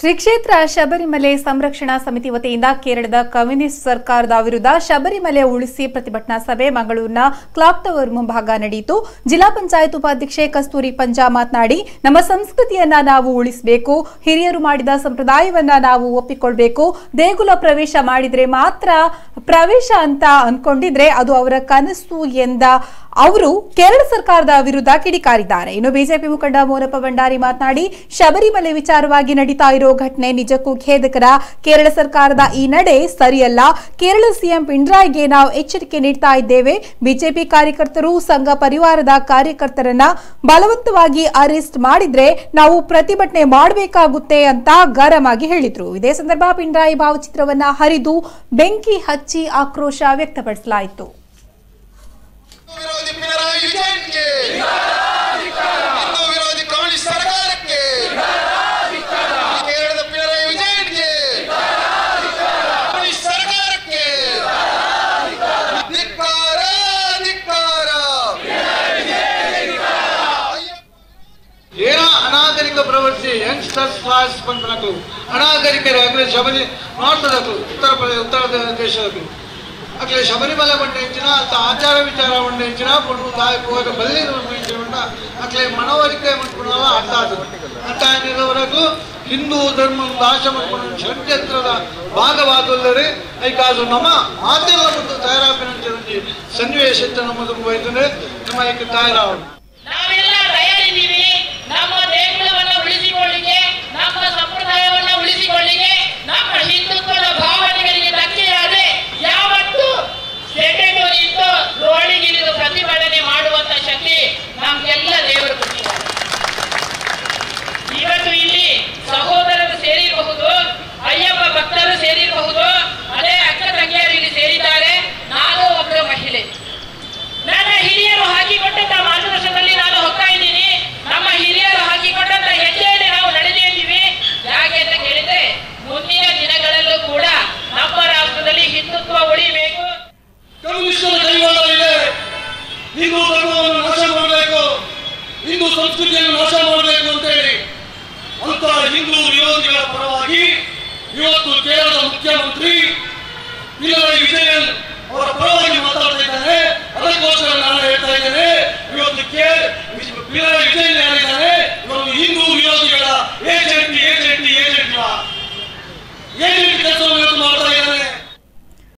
ಶ್ರೀ ಕ್ಷೇತ್ರ ಶಬರಿಮಲೆ ಸಂರಕ್ಷಣಾ ಸಮಿತಿ ವತಿಯಿಂದ ಕೇರಳದ ಕಮ್ಯುನಿಸ್ಟ್ ಸರ್ಕಾರದ ವಿರುದ್ಧ ಶಬರಿಮಲೆ ಉಳಿಸಿ ಪ್ರತಿಭಟನಾ ಸಭೆ ಮಂಗಳೂರಿನ ಕ್ಲಾಕ್ ಟವರ್ ಮುಂಭಾಗ ನಡೆಯಿತು. ಜಿಲ್ಲಾ ಪಂಚಾಯತ್ ಉಪಾಧ್ಯಕ್ಷೆ ಕಸ್ತೂರಿ ಪಂಜಾ ಮಾತನಾಡಿ, ನಮ್ಮ ಸಂಸ್ಕೃತಿಯನ್ನ ನಾವು ಉಳಿಸಬೇಕು, ಹಿರಿಯರು ಮಾಡಿದ ಸಂಪ್ರದಾಯವನ್ನ ನಾವು ಒಪ್ಪಿಕೊಳ್ಬೇಕು. ದೇಗುಲ ಪ್ರವೇಶ ಮಾಡಿದ್ರೆ ಮಾತ್ರ ಪ್ರವೇಶ ಅಂತ ಅನ್ಕೊಂಡಿದ್ರೆ ಅದು ಅವರ ಕನಸು ಎಂದ ಅವರು ಕೇರಳ ಸರ್ಕಾರದ ವಿರುದ್ಧ ಕಿಡಿಕಾರಿದ್ದಾರೆ. ಇನ್ನು ಬಿಜೆಪಿ ಮುಖಂಡ ಮೋನಪ್ಪ ಭಂಡಾರಿ ಮಾತನಾಡಿ, ಶಬರಿಮಲೆ ವಿಚಾರವಾಗಿ ನಡೀತಾ ಘಟನೆ ನಿಜಕ್ಕೂ ಖೇದಕರ. ಕೇರಳ ಸರ್ಕಾರದ ಈ ನಡೆ ಸರಿಯಲ್ಲ. ಕೇರಳ ಸಿಎಂ ಪಿಣರಾಯಿಗೆ ನಾವು ಎಚ್ಚರಿಕೆ ನೀಡ್ತಾ ಇದ್ದೇವೆ. ಬಿಜೆಪಿ ಕಾರ್ಯಕರ್ತರು, ಸಂಘ ಪರಿವಾರದ ಕಾರ್ಯಕರ್ತರನ್ನ ಬಲವಂತವಾಗಿ ಅರೆಸ್ಟ್ ಮಾಡಿದ್ರೆ ನಾವು ಪ್ರತಿಭಟನೆ ಮಾಡಬೇಕಾಗುತ್ತೆ ಅಂತ ಗರಂ ಆಗಿ ಹೇಳಿದ್ರು. ಇದೇ ಸಂದರ್ಭ ಪಿಣರಾಯಿ ಭಾವಚಿತ್ರವನ್ನ ಹರಿದು ಬೆಂಕಿ ಹಚ್ಚಿ ಆಕ್ರೋಶ ವ್ಯಕ್ತಪಡಿಸಲಾಯಿತು. ಪ್ರವೃತ್ತಿ ಯಂಗ್ಸ್ಟರ್ಸ್ ಕ್ಲಾಸ್ ಬಂದ್ನಕ್ಲು ಅನಾಗರಿಕರಾಗಲಿ ಶಬರಿ ನೋಡ್ತದಕ್ಲು ಉತ್ತರ ಪ್ರದೇಶ ಉತ್ತರ ದೇಶದಕ್ಲು ಅಕ್ಲೆ ಶಬರಿಮಲೆ ಬಂಡ ಹೆಂಚಿನ ಅಂತ ಆಚಾರ ವಿಚಾರ ಬಂಡ ಹೆಂಚಿನ ಪುಟ್ಟು ತಾಯಿ ಹೋದ ಬಲ್ಲಿ ಹೆಂಚಿನ ಅಕ್ಲೆ ಮನವರಿಕೆ ಮಾಡ್ಕೊಳಲ್ಲ ಅರ್ಥ ಆದದು ಅರ್ಥ ಆಗಿರೋವರೆಗೂ ಹಿಂದೂ ಧರ್ಮ ನಾಶ ಮಾಡ್ಕೊಂಡು ಷಡ್ಯಂತ್ರದ ಭಾಗವಾಗಲ್ಲರೆ ಐಕಾದು ನಮ್ಮ ಮಾತೆಲ್ಲ ಮತ್ತು ತಯಾರಾಪಿನ ಸನ್ನಿವೇಶ ನಮ್ಮದು ಬೈತಂದ್ರೆ ನಮ್ಮ ಐಕ ತಾಯಿರಾವ್ ಪ್ರತಿಭಟನೆ ಮಾಡುವಂತ ಶಕ್ತಿ ನಮ್ಗೆಲ್ಲ ದೇವರು ಸಂಸ್ಕೃತಿಯನ್ನು ನಾಶ ಮಾಡಬೇಕು ಅಂತೇಳಿ ಅಂತ ಹಿಂದೂ ವಿರೋಧಿಗಳ ಪರವಾಗಿ ಇವತ್ತು ಕೇರಳದ ಮುಖ್ಯಮಂತ್ರಿ